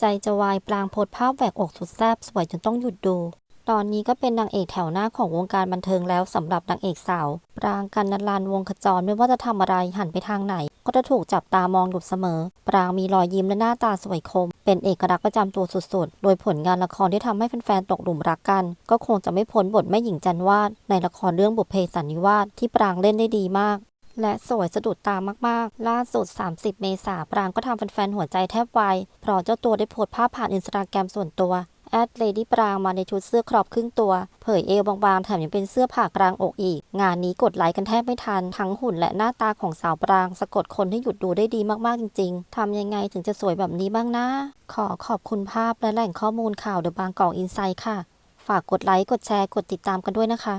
ใจจะวายปรางโพสภาพแหวกอกสุดแซบสวยจนต้องหยุดดู ตอนนี้ก็เป็นนางเอกแถวหน้าของวงการบันเทิงแล้วสำหรับนางเอกสาว ปรางกันนลานวงขจรไม่ว่าจะทำอะไรหันไปทางไหน ก็จะถูกจับตามองอยู่เสมอ ปรางมีรอยยิ้มและหน้าตาสวยคม เป็นเอกลักษณ์ประจำตัวสุดๆ โดยผลงานละครที่ทำให้แฟนๆตกหลุมรักกัน ก็คงจะไม่พ้นบทแม่หญิงจันวาดในละครเรื่องบุพเพสันนิวาสที่ปรางเล่นได้ดีมาก และสวยสะดุดตามากๆ ล่าสุด 30 เมษาปรางก็ทำแฟนๆ หัวใจแทบวายเพราะเจ้าตัวได้โพสต์ภาพผ่านอินสตาแกรมส่วนตัวแอดเลดี้ปรางมาในชุดเสื้อครอบครึ่งตัว เผยเอวบางๆ แถมยังเป็นเสื้อผ่ากลางอกอีก งานนี้กดไลค์กันแทบไม่ทัน ทั้งหุ่นและหน้าตาของสาวปราง สะกดคนให้หยุดดูได้ดีมากๆจริงๆ ทำยังไงถึงจะสวยแบบนี้บ้างนะ ขอขอบคุณภาพและแหล่งข้อมูลข่าวเดอะบางกอกอินไซด์ค่ะ ฝากกดไลค์กดแชร์กดติดตามกันด้วยนะคะ